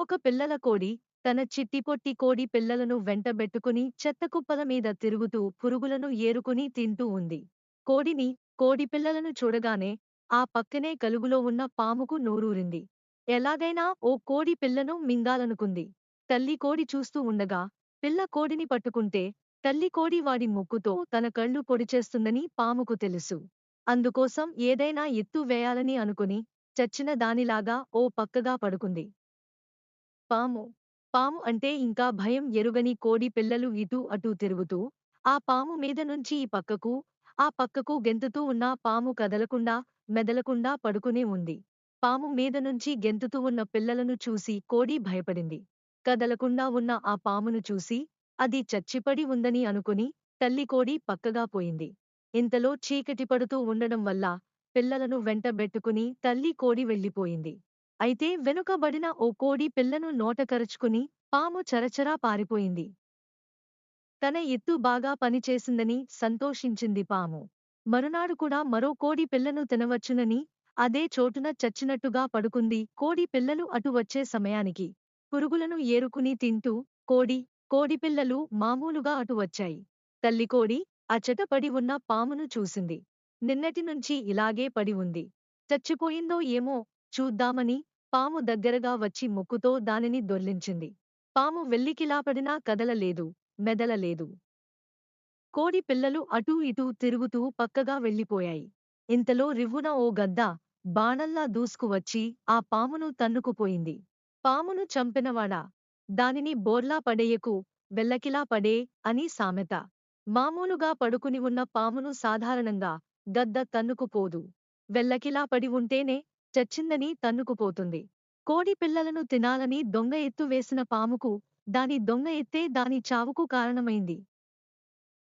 ఒక పిల్లల కోడి తన చిట్టిపొట్టి కోడి పిల్లలను వెంటబెట్టుకుని చెత్తకుప్పల మీద తిరుగుతూ పురుగులను ఏరుకుని తింటూ ఉంది. కోడిని కోడి పిల్లలను చూడగానే ఆ పక్కనే కలుగులో ఉన్న పాముకు నోరూరింది. ఎలాగైనా ఓ కోడి పిల్లను మింగాలనుకుంది తల్లి కోడి చూస్తూ ఉండగా పిల్ల కోడిని పట్టుకుంటే తల్లి కోడి వాడి ముక్కుతో తన కళ్ళు పొడిచేస్తుందని పాముకు తెలుసు. అందుకోసం ఏదైనా ఎత్తు వేయాలని అనుకుని చచ్చిన దానిలాగా ఓ పక్కగా పడుకుంది. పాము. పాము అంటే ఇంకా భయం ఎరుగని కోడి పిల్లలు ఇటూ అటూ తిరుగుతూ ఆ పాము మీద నుంచి ఈ పక్కకు ఆ పక్కకు గెంతుతూ ఉన్న పాము కదలకుండా మెదలకుండా పడుకునే ఉంది. పాము మీద నుంచి గెంతుతూ ఉన్న పిల్లలను చూసి కోడి భయపడింది. కదలకుండా ఉన్న ఆ పామును చూసి అది చచ్చిపడి ఉందని అనుకుని తల్లి కోడి పక్కగా పోయింది. ఇంతలో చీకటి పడుతూ ఉండడం వల్ల పిల్లలను వెంటబెట్టుకుని తల్లి కోడి వెళ్ళిపోయింది. అయితే వెనుకబడిన ఓ కోడి పిల్లను నోటకరుచుకుని పాము చరచరా పారిపోయింది. తన ఎత్తు బాగా పనిచేసిందని సంతోషించింది పాము. మరునాడు కూడా మరో కోడి పిల్లను తినవచ్చునని అదే చోటున చచ్చినట్టుగా పడుకుంది కోడి పిల్లలు అటు వచ్చే సమయానికి. పురుగులను ఏరుకుని తింటూ కోడి కోడిపిల్లలు మామూలుగా అటు వచ్చాయి. తల్లి కోడి అచట పడి ఉన్న పామును చూసింది. నిన్నటి నుంచి ఇలాగే పడి ఉంది. చచ్చిపోయిందో ఏమో చూద్దామని పాము దగ్గరగా వచ్చి ముక్కుతో దానిని దొర్లించింది. పాము వెల్లికిలాపడినా కదలలేదు మెదలలేదు. కోడి పిల్లలు అటూ ఇటూ తిరుగుతూ పక్కగా వెళ్ళిపోయాయి. ఇంతలో రివ్వున ఓ గద్ద బాణల్లా దూసుకువచ్చి ఆ పామును తన్నుకుపోయింది. పామును చంపినవాడా? దానిని బోర్లా పడేయకు వెల్లకిలా పడే అని సామెత. మామూలుగా పడుకుని ఉన్న పామును సాధారణంగా గద్ద తన్నుకుపోదు. వెల్లకిలా పడి ఉంటేనే చచ్చిందని తన్నుకుపోతుంది. కోడి పిల్లలను తినాలని దొంగ ఎత్తు వేసిన పాముకు దాని దొంగ ఎత్తే దాని చావుకు కారణమైంది.